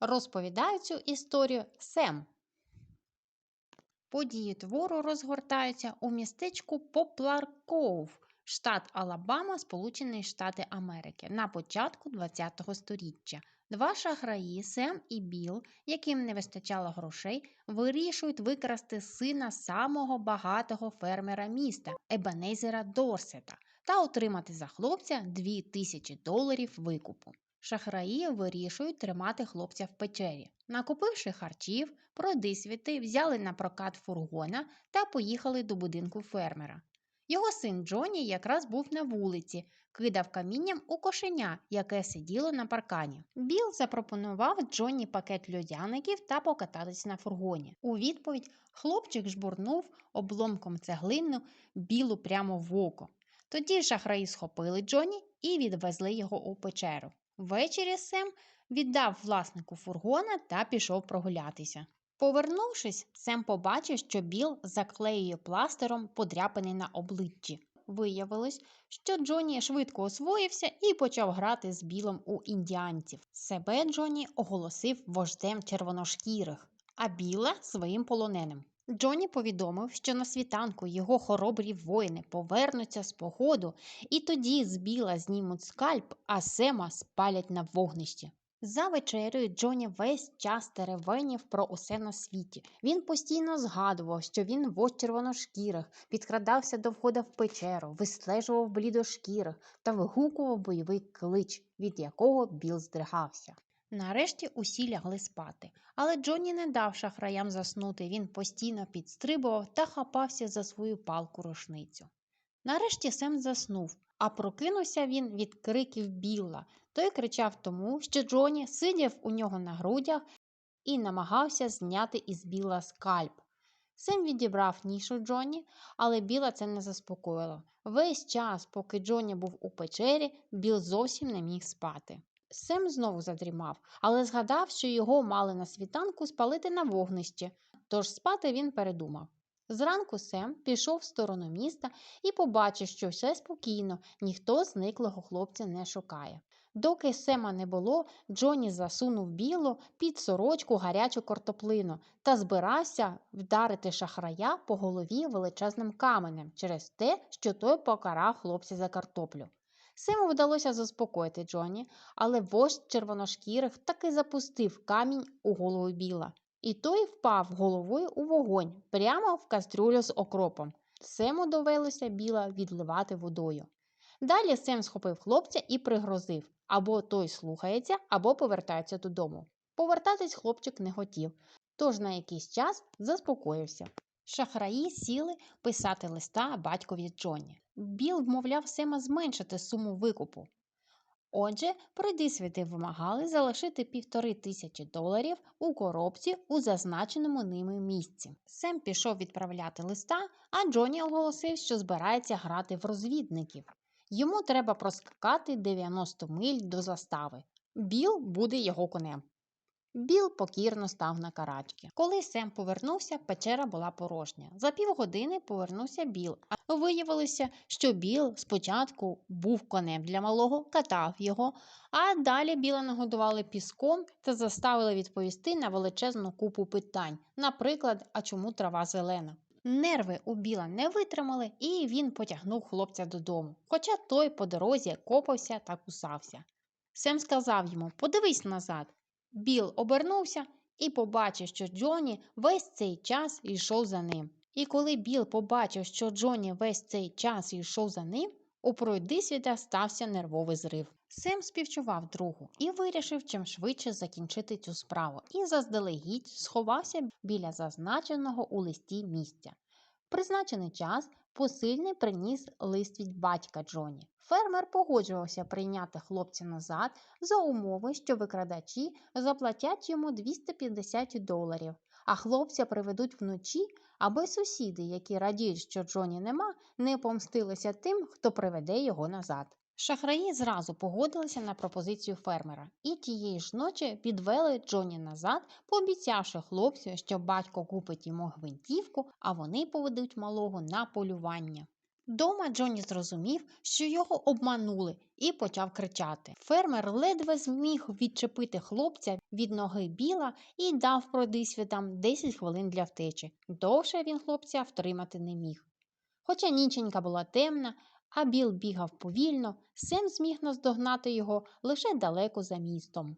Розповідає цю історію Сем. Події твору розгортаються у містечку Поплар Коув, штат Алабама, Сполучені Штати Америки, на початку ХХ століття. Два шахраї Сем і Біл, яким не вистачало грошей, вирішують викрасти сина самого багатого фермера міста Ебенезера Дорсета та отримати за хлопця 2000 доларів викупу. Шахраї вирішують тримати хлопця в печері. Накупивши харчів, продисвіти, взяли на прокат фургона та поїхали до будинку фермера. Його син Джоні якраз був на вулиці, кидав камінням у кошеня, яке сиділо на паркані. Біл запропонував Джоні пакет льодяників та покататись на фургоні. У відповідь хлопчик жбурнув обломком цеглину білу прямо в око. Тоді шахраї схопили Джоні і відвезли його у печеру. Ввечері Сем віддав власнику фургона та пішов прогулятися. Повернувшись, Сем побачив, що Біл заклеює пластером подряпини на обличчі. Виявилось, що Джоні швидко освоївся і почав грати з білом у індіанців. Себе Джоні оголосив вождем червоношкірих, а біла своїм полоненим. Джоні повідомив, що на світанку його хоробрі воїни повернуться з походу, і тоді з біла знімуть скальп, а Сема спалять на вогнищі. За вечерею Джоні весь час теревенів про усе на світі. Він постійно згадував, що він вождь червоношкірих, підкрадався до входа в печеру, вислежував блідошкірих та вигукував бойовий клич, від якого Біл здригався. Нарешті усі лягли спати, але Джонні не дав шахраям заснути. Він постійно підстрибував та хапався за свою палку рушницю. Нарешті Сем заснув, а прокинувся він від криків Білла. Той кричав тому, що Джоні сидів у нього на грудях і намагався зняти із Біла скальп. Сем відібрав нішу Джоні, але Біла це не заспокоїло. Весь час, поки Джоні був у печері, Біл зовсім не міг спати. Сем знову задрімав, але згадав, що його мали на світанку спалити на вогнищі, тож спати він передумав. Зранку Сем пішов в сторону міста і побачив, що все спокійно, ніхто зниклого хлопця не шукає. Доки Сема не було, Джоні засунув біло під сорочку гарячу картоплину та збирався вдарити шахрая по голові величезним каменем через те, що той покарав хлопця за картоплю. Сему вдалося заспокоїти Джоні, але вождь червоношкірих таки запустив камінь у голову біла, і той впав головою у вогонь прямо в кастрюлю з окропом. Сему довелося біла відливати водою. Далі Сем схопив хлопця і пригрозив або той слухається, або повертається додому. Повертатись хлопчик не хотів, тож на якийсь час заспокоївся. Шахраї сіли писати листа батькові Джоні. Біл вмовляв Сема зменшити суму викупу. Отже, придисвіти вимагали залишити півтори тисячі доларів у коробці у зазначеному ними місці. Сем пішов відправляти листа, а Джоні оголосив, що збирається грати в розвідників. Йому треба проскакати 90 миль до застави. Біл буде його конем. Біл покірно став на карачки. Коли Сем повернувся, печера була порожня. За півгодини повернувся Біл. А виявилося, що Біл спочатку був конем для малого, катав його, а далі Біла нагодували піском та заставили відповісти на величезну купу питань. Наприклад, а чому трава зелена? Нерви у Біла не витримали, і він потягнув хлопця додому, хоча той по дорозі копався та кусався. Сем сказав йому Подивись назад. Біл обернувся і побачив, що Джоні весь цей час йшов за ним. І коли Біл побачив, що Джоні весь цей час йшов за ним, у пройдисвіта стався нервовий зрив. Сем співчував другу і вирішив чим швидше закінчити цю справу і заздалегідь сховався біля зазначеного у листі місця. Призначений час посильний приніс лист від батька Джоні. Фермер погоджувався прийняти хлопця назад за умови, що викрадачі заплатять йому 250 доларів, а хлопця приведуть вночі, аби сусіди, які радіють, що Джоні нема, не помстилися тим, хто приведе його назад. Шахраї зразу погодилися на пропозицію фермера і тієї ж ночі підвели Джоні назад, пообіцявши хлопцю, що батько купить йому гвинтівку, а вони поведуть малого на полювання. Дома Джонні зрозумів, що його обманули, і почав кричати. Фермер ледве зміг відчепити хлопця від ноги біла і дав продисвітам 10 хвилин для втечі. Довше він хлопця втримати не міг. Хоча ніченька була темна, а біл бігав повільно, Сем зміг наздогнати його лише далеко за містом.